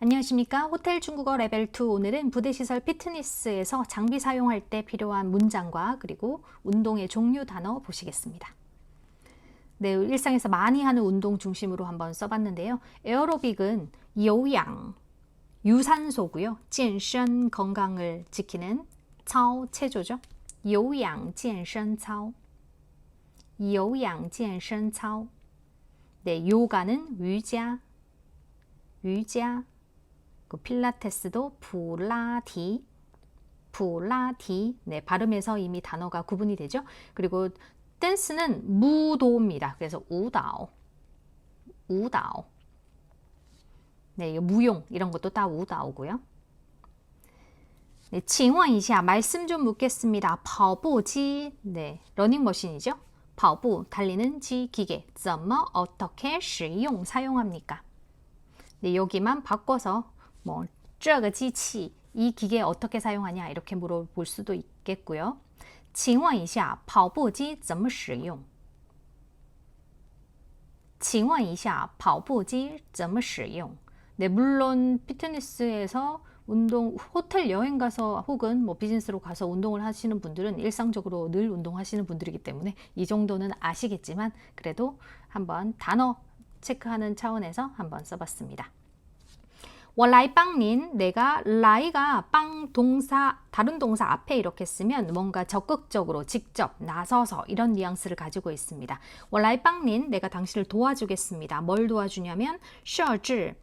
안녕하십니까. 호텔 중국어 레벨 2 오늘은 부대시설 피트니스에서 장비 사용할 때 필요한 문장과 그리고 운동의 종류 단어 보시겠습니다. 네, 일상에서 많이 하는 운동 중심으로 한번 써봤는데요. 에어로빅은 요양, 유산소고요. 健身 건강을 지키는 操 체조죠. 요양 健身操. 요양 健身操. 네, 요가는 위자, 위자. 그 필라테스도 불라티, 불라티. 네, 발음에서 이미 단어가 구분이 되죠. 그리고 댄스는 무도입니다. 그래서 우다오, 우다오. 네, 이거 무용 이런 것도 다 우다오고요. 네, 请问一下 말씀 좀 묻겠습니다. 跑步机, 네, 러닝머신이죠. 跑步 달리는 지 기계, 怎么 어떻게 使用 사용합니까? 네, 여기만 바꿔서 뭐, 这个机器, 이 기계 어떻게 사용하냐 이렇게 물어볼 수도 있겠고요. 请问一下跑步机怎么使用?请问一下跑步机怎么使用? 네, 물론 피트니스에서 운동 호텔 여행 가서 혹은 뭐 비즈니스로 가서 운동을 하시는 분들은 일상적으로 늘 운동하시는 분들이기 때문에 이 정도는 아시겠지만 그래도 한번 단어 체크하는 차원에서 한번 써봤습니다. 원라이빵린 내가 라이가 빵 동사 다른 동사 앞에 이렇게 쓰면 뭔가 적극적으로 직접 나서서 이런 뉘앙스를 가지고 있습니다. 원라이빵린 내가 당신을 도와주겠습니다. 뭘 도와주냐면 셔즈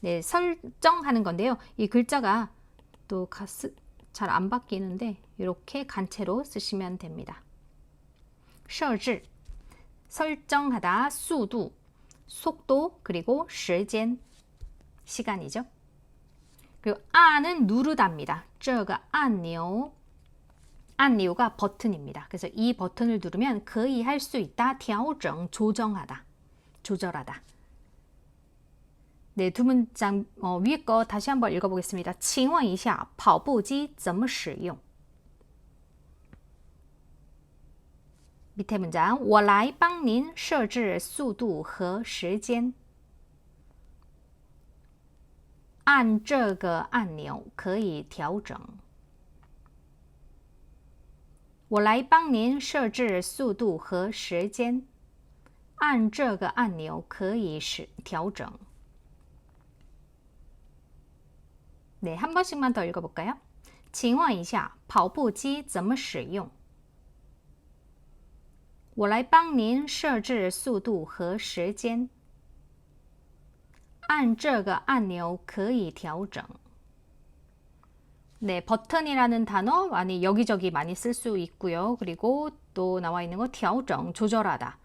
네, 설정하는 건데요. 이 글자가 또 가스 잘 안 바뀌는데 이렇게 간체로 쓰시면 됩니다. 셔즈 설정하다 수두 속도 그리고 시간 시간이죠. 그리고 안은 누르다입니다. 这个按钮 按钮가 버튼입니다. 그래서 이 버튼을 누르면 거의 할 수 있다. 调整 조정하다. 조절하다. 네, 두 문장 어, 위에 거 다시 한번 읽어보겠습니다. 请问一下跑步机怎么使用? 밑에 문장 我来帮您设置速度和时间。 按这个按钮可以调整。我来帮您设置速度和时间。按这个按钮可以是调整。 네, 한 번씩만 더 읽어볼까요? 请问一下，跑步机怎么使用？我来帮您设置速度和时间。 按这个按钮可以调整. 네, 버튼이라는 단어 많이 여기저기 많이 쓸 수 있고요. 그리고 또 나와 있는 거调整 조절하다.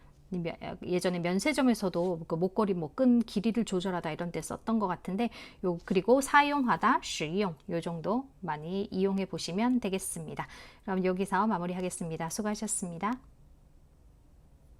예전에 면세점에서도 그 목걸이 뭐 끈 길이를 조절하다 이런 데 썼던 것 같은데 요 그리고 사용하다, 使用 요 정도 많이 이용해 보시면 되겠습니다. 그럼 여기서 마무리하겠습니다. 수고하셨습니다.